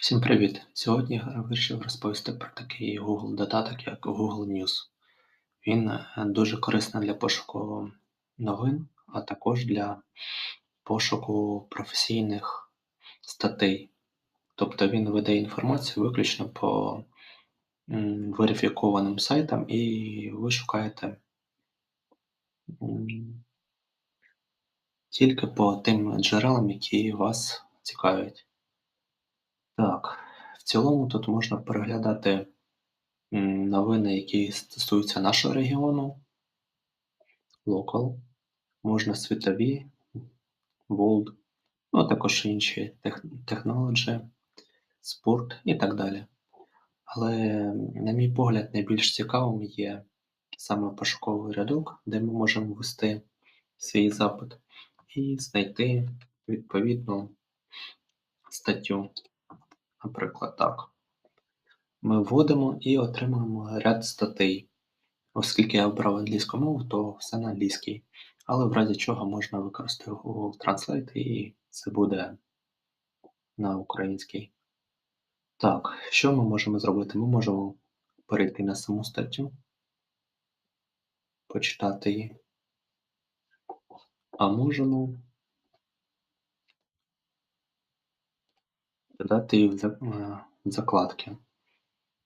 Всім привіт! Сьогодні я вирішив розповісти про такий Google додаток, як Google News. Він е, дуже корисний для пошуку новин, а також для пошуку професійних статей. Тобто він видає інформацію виключно по верифікованим сайтам, і ви шукаєте тільки по тим джерелам, які вас цікавлять. Цілому тут можна переглядати новини, які стосуються нашого регіону, Local, можна світові, World, ну а також інші тех- Technology, спорт і так далі. Але, на мій погляд, найбільш цікавим є саме пошуковий рядок, де ми можемо ввести свій запит і знайти відповідну статтю. Наприклад, так. Ми вводимо і отримуємо ряд статей. Оскільки я обрав англійську мову, то все на англійській. Але в разі чого можна використати Google Translate і це буде на українській. Так, що ми можемо зробити? Ми можемо перейти на саму статтю, почитати її. А можемо додати її е, в закладки.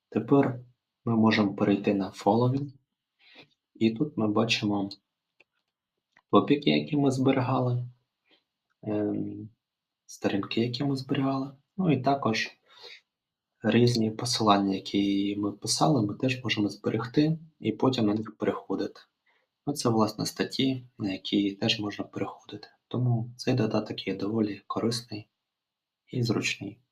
Тепер ми можемо перейти на Following, і тут ми бачимо топіки, які ми зберігали, ем, сторінки, які ми зберігали, ну і також різні посилання, які ми писали, ми теж можемо зберегти і потім на них переходити. Ну, це, власне, статті, на які теж можна переходити. Тому цей додаток є доволі корисний і зручний.